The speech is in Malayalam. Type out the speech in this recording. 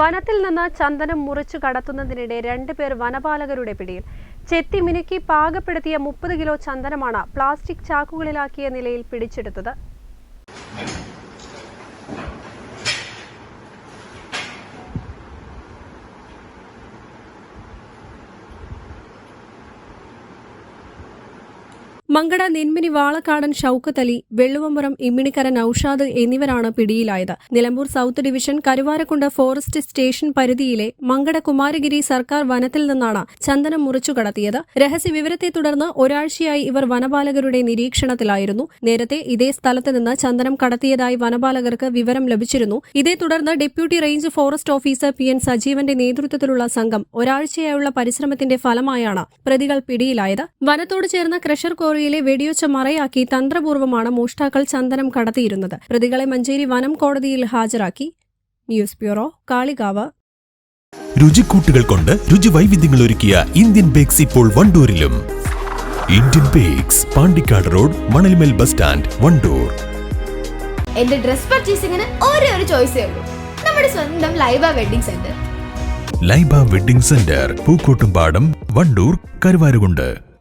വനത്തിൽ നിന്ന് ചന്ദനം മുറിച്ചു കടത്തുന്നതിനിടെ രണ്ടുപേർ വനപാലകരുടെ പിടിയിൽ. ചെത്തി മിനുക്കി പാകപ്പെടുത്തിയ മുപ്പത് കിലോ ചന്ദനമാണ് പ്ലാസ്റ്റിക് ചാക്കുകളിലാക്കിയ നിലയിൽ പിടിച്ചെടുത്തത്. മങ്കട നെന്മിനി വാളക്കാടൻ ഷൌക്കത്ത് അലി വെള്ളുവമ്പുറം ഇമ്മിണിക്കര നൌഷാദ് എന്നിവരാണ് പിടിയിലായത്. Nilambur south division Karuvarakundu forest station പരിധിയിലെ മങ്കട കുമാരഗിരി സർക്കാർ വനത്തിൽ നിന്നാണ് ചന്ദനം മുറിച്ചു കടത്തിയത്. രഹസ്യ വിവരത്തെ തുടർന്ന് ഒരാഴ്ചയായി ഇവർ വനപാലകരുടെ നിരീക്ഷണത്തിലായിരുന്നു. നേരത്തെ ഇതേ സ്ഥലത്ത് നിന്ന് ചന്ദനം കടത്തിയതായി വനപാലകർക്ക് വിവരം ലഭിച്ചിരുന്നു. ഇതേ തുടർന്ന് deputy range forest officer P N സജീവന്റെ നേതൃത്വത്തിലുള്ള സംഘം ഒരാഴ്ചയായുള്ള പരിശ്രമത്തിന്റെ ഫലമായാണ് പ്രതികൾ പിടിയിലായത്. വനത്തോട് ചേർന്ന ക്രഷർ കോറിയിലെ വെടിയൊച്ച മറയാക്കി തന്ത്രപൂർവമാണ് മോഷ്ടാക്കൾ ചന്ദനം കടത്തിയിരുന്നത്. പ്രതികളെ മഞ്ചേരി വനം കോടതിയിൽ ഹാജരാക്കി. News bureau Kalikavu. രുചിക്കൂട്ടുകൾ കൊണ്ട് രുചി വൈവിധ്യങ്ങൾ ഒരുക്കിയ ഇന്ത്യൻ ബേക്സ് ഇപ്പോൾ വണ്ടൂരിലും. Indian bakes Pandikkad road Manalmel bus stand Wandoor. എന്റെ ഡ്രസ് പർച്ചേസിംഗിന് ഒരേ ഒരു ചോയ്സ് ഉള്ളൂ. നമ്മുടെ സ്വന്തം Laiba wedding centre. Laiba wedding centre Pookkottumpadam Wandoor Karuvarakundu.